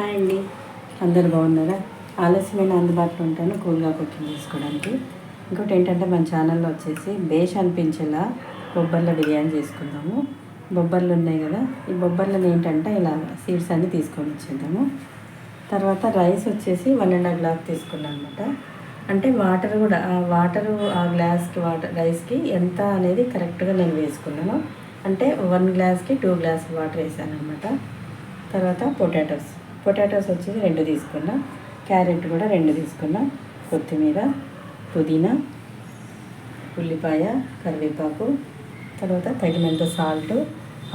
Hi అండి అందరు బాగున్నారా? ఆలస్యమైన అందుబాటులో ఉంటాను కూల్గా కుకింగ్ చేసుకోవడానికి. ఇంకోటి ఏంటంటే మన ఛానల్లో వచ్చేసి బేష్ అనిపించేలా బొబ్బర్ల బిర్యానీ చేసుకుందాము. బొబ్బర్లు ఉన్నాయి కదా ఈ బొబ్బర్లను ఏంటంటే ఇలా సీడ్స్ అన్ని తీసుకొని వచ్చేద్దాము. తర్వాత రైస్ వచ్చేసి వన్ అండ్ హాఫ్ గ్లాస్ తీసుకున్నాను అనమాట అంటే వాటర్ కూడా ఆ వాటర్ ఆ గ్లాస్కి వాటర్ రైస్కి ఎంత అనేది కరెక్ట్గా నేను వేసుకున్నాను. అంటే వన్ గ్లాస్కి టూ గ్లాస్ వాటర్ వేసాను అనమాట తర్వాత పొటాటోస్. పొటాటోస్ వచ్చేసి రెండు తీసుకున్నా క్యారెట్ కూడా రెండు తీసుకున్నా కొత్తిమీర పుదీనా ఉల్లిపాయ కరివేపాకు తర్వాత తగినంత సాల్ట్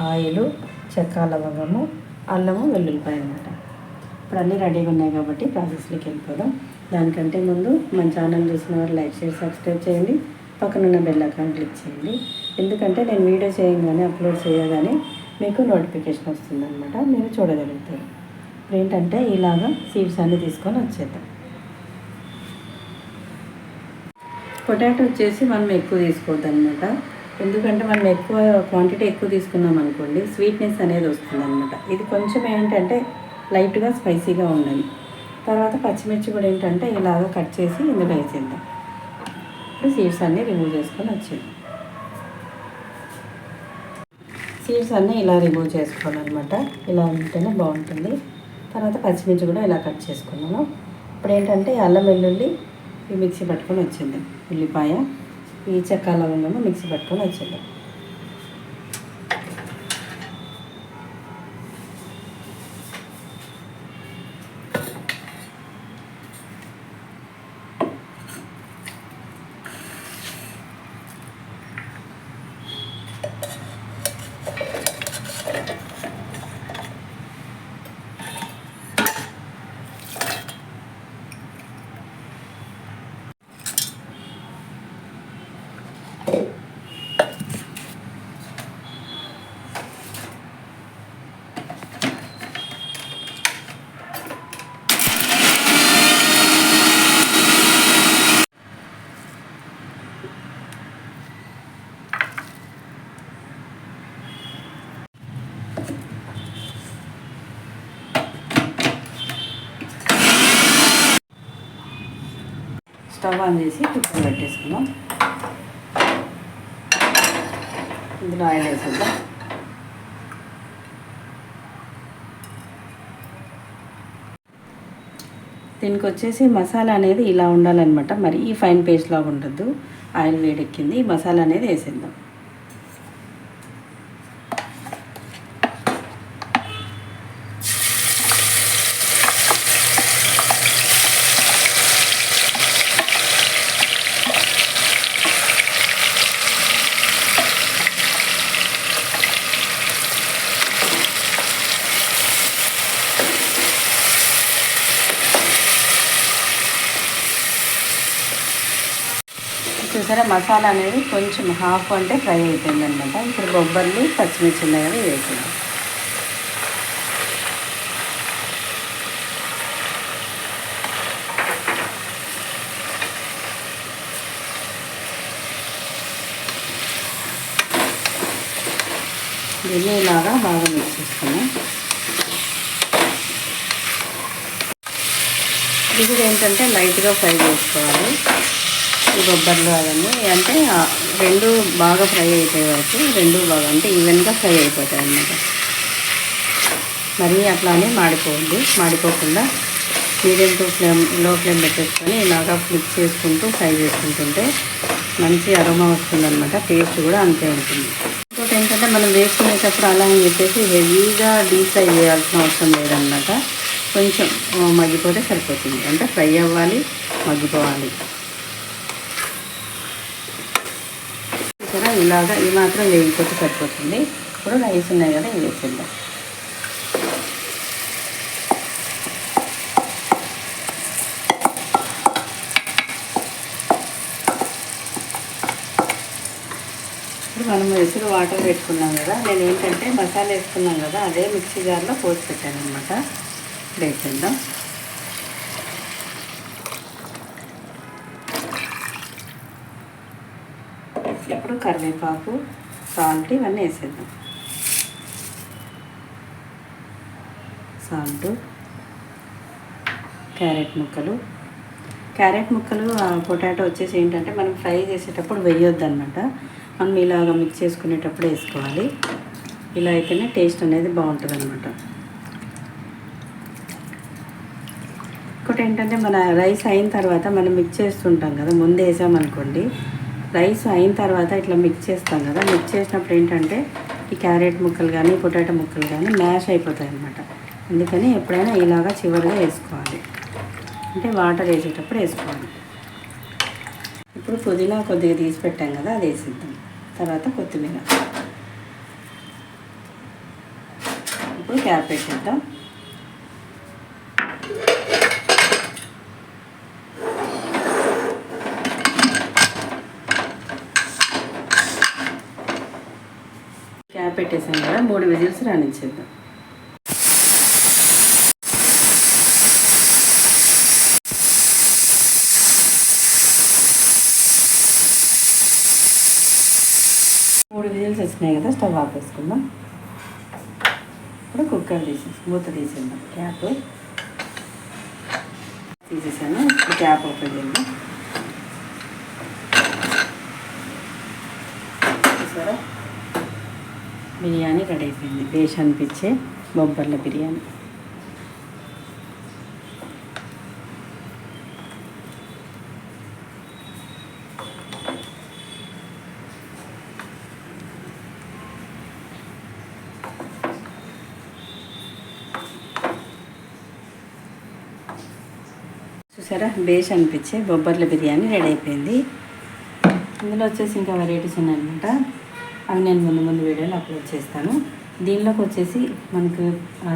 ఆయిల్ చెక్క లవంగము అల్లము వెల్లుల్లిపాయ అనమాట ఇప్పుడు అన్నీ రెడీగా ఉన్నాయి కాబట్టి ప్రాసెస్లోకి వెళ్ళిపోదాం. దానికంటే ముందు మన ఛానల్ చూసిన వారు లైక్ షేర్ సబ్స్క్రైబ్ చేయండి. పక్కనున్న బెల్ ఐకాన్ క్లిక్ చేయండి. ఎందుకంటే నేను వీడియో చేయగానే అప్లోడ్ చేయగానే మీకు నోటిఫికేషన్ వస్తుందన్నమాట. మీరు చూడగలుగుతారు. ఇప్పుడు ఏంటంటే ఇలాగా సీడ్స్ అన్నీ తీసుకొని వచ్చేద్దాం. పొటాటో వచ్చేసి మనం ఎక్కువ తీసుకోవద్దు అనమాట ఎందుకంటే మనం ఎక్కువ క్వాంటిటీ ఎక్కువ తీసుకున్నాం అనుకోండి స్వీట్నెస్ అనేది వస్తుంది అనమాట ఇది కొంచెం ఏంటంటే లైట్గా స్పైసీగా ఉండాలి. తర్వాత పచ్చిమిర్చి కూడా ఏంటంటే ఇలాగ కట్ చేసి ఇందులో వేసేద్దాం. ఇప్పుడు సీడ్స్ అన్నీ రిమూవ్ చేసుకొని వచ్చేది సీడ్స్ అన్నీ ఇలా రిమూవ్ చేసుకోవాలన్నమాట. ఇలా ఉంటేనే బాగుంటుంది. తర్వాత పచ్చిమిర్చి కూడా ఇలా కట్ చేసుకున్నాను. ఇప్పుడు ఏంటంటే అల్లం వెల్లుల్లి ఈ మిక్సీ పట్టుకొని వచ్చింది. ఉల్లిపాయ ఈ చెక్క లవంగము మిక్సీ పట్టుకొని వచ్చింది. స్టవ్ ఆన్ చేసి కుక్కర్ పెట్టేసుకుందాం. ఇందులో ఆయిల్ వేసేద్దాం. దీనికి వచ్చేసి మసాలా అనేది ఇలా ఉండాలన్నమాట. మరి ఈ ఫైన్ పేస్ట్ లాగా ఉండద్దు. ఆయిల్ వేడెక్కింది. ఈ మసాలా అనేది వేసేద్దాం. చూసారా మసాలా అనేది కొంచెం హాఫ్ అంటే ఫ్రై అయిపోయింది అనమాట ఇప్పుడు బొబ్బర్లు పచ్చిమిర్చి ఉన్నాయి కదా వేసింది దీన్ని ఇలాగా బాగా మిక్స్ చేసుకున్నాం ఇది కూడా ఏంటంటే లైట్గా ఫ్రై చేసుకోవాలి. బొబ్బర్లు అవన్నీ అంటే రెండు బాగా ఫ్రై అయిపోయే వరకు రెండు బాగా అంటే ఈవెన్గా ఫ్రై అయిపోతాయి అన్నమాట. మరీ అట్లానే మాడిపోవద్దు. మాడిపోకుండా మీడియం టు ఫ్లేమ్లో ఫ్లేమ్ పెట్టేసుకొని ఇలాగా ఫ్లిప్ చేసుకుంటూ ఫ్రై చేసుకుంటుంటే మంచి అరోమా వస్తుందన్నమాట. టేస్ట్ కూడా అంతే ఉంటుంది. ఇంకోటి ఏంటంటే మనం వేసుకునేటప్పుడు అలా అని చెప్పేసి హెవీగా డీప్ ఫ్రై చేయాల్సిన అవసరం లేదన్నమాట. కొంచెం మగ్గిపోతే సరిపోతుంది. అంటే ఫ్రై అవ్వాలి మగ్గిపోవాలి. చూసారా? ఇలాగా ఈ మాత్రం వేగిపోతే సరిపోతుంది. ఇప్పుడు రైస్ ఉన్నాయి కదా ఇవి వేసేద్దాం. ఇప్పుడు మనం ఎసురు వాటర్ పెట్టుకున్నాం కదా. నేను ఏంటంటే మసాలా వేసుకున్నాం కదా అదే మిక్సీ జార్లో పోసి పెట్టాను అనమాట వేసేద్దాం ఇప్పుడు కరివేపాకు సాల్ట్ ఇవన్నీ వేసేద్దాం. సాల్ట్ క్యారెట్ ముక్కలు. క్యారెట్ ముక్కలు ఆ పొటాటో వచ్చేసి ఏంటంటే మనం ఫ్రై చేసేటప్పుడు వేయొద్దు అనమాట మనం ఇలాగ మిక్స్ చేసుకునేటప్పుడు వేసుకోవాలి. ఇలా అయితేనే టేస్ట్ అనేది బాగుంటుంది అనమాట ఇంకోటి ఏంటంటే మన రైస్ అయిన తర్వాత మనం మిక్స్ చేస్తుంటాం కదా ముందు వేసామనుకోండి రైస్ అయిన తర్వాత ఇట్లా మిక్స్ చేస్తాం కదా. మిక్స్ చేసినప్పుడు ఏంటంటే ఈ క్యారెట్ ముక్కలు కానీ పొటాటో ముక్కలు కానీ మ్యాష్ అయిపోతాయి అన్నమాట. అందుకని ఎప్పుడైనా ఇలాగా చివరిగా వేసుకోవాలి. అంటే వాటర్ వేసేటప్పుడు వేసుకోవాలి. ఇప్పుడు పుదీనా కొద్దిగా తీసి పెట్టాం కదా అది వేసిద్దాం. తర్వాత కొత్తిమీర. ఇప్పుడు క్యాప్ పెట్టేద్దాం క్యాప్ పెట్టేసాం కదా మూడు విజిల్స్ రాణించేద్దాం మూడు విజిల్స్ వచ్చినాయి కదా స్టవ్ ఆపేసుకుందాం ఇప్పుడు కుక్కర్ తీసేసి మూత తీసేద్దాం. క్యాప్ తీసేసాను ఇప్పుడు క్యాప్ ఓపెన్ చేద్దాం. చూసారా? బిర్యానీ రెడీ అయిపోయింది బేష్ అనిపించే బొబ్బర్ల బిర్యానీ. చూసారా? బేష్ అనిపించే బొబ్బర్ల బిర్యానీ రెడీ అయిపోయింది. ఇందులో వచ్చేసి ఇంకా వెరైటీస్ ఉన్నాయన్నమాట. అవి నేను ముందు ముందు వీడియోలో అప్లోడ్ చేస్తాను. దీనిలోకి వచ్చేసి మనకు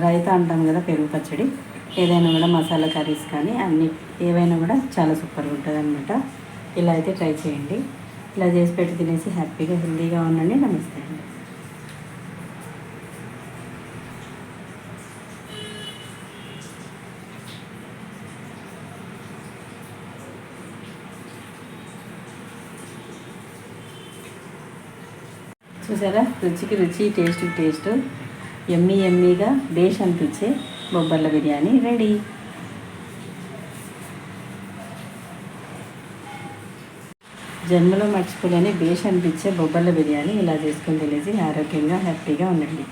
రైతా అంటాం కదా పెరుగు పచ్చడి. ఏదైనా కూడా మసాలా కర్రీస్ కానీ అన్ని ఏవైనా కూడా చాలా సూపర్గా ఉంటుంది అనమాట ఇలా అయితే ట్రై చేయండి. ఇలా చేసి పెట్టి తినేసి హ్యాపీగా హెల్దీగా ఉండండి. నమస్తే అండి. చూసారా? రుచికి రుచి టేస్ట్ టేస్ట్ ఎమ్మీ ఎమ్మీగా బేష్ అనిపించే బొబ్బర్ల బిర్యానీ రెడీ. జన్మలో మర్చిపోలేని బేష్ అనిపించే బొబ్బర్ల బిర్యానీ ఇలా చేసుకుని తెలిసి ఆరోగ్యంగా హ్యాపీగా ఉండండి.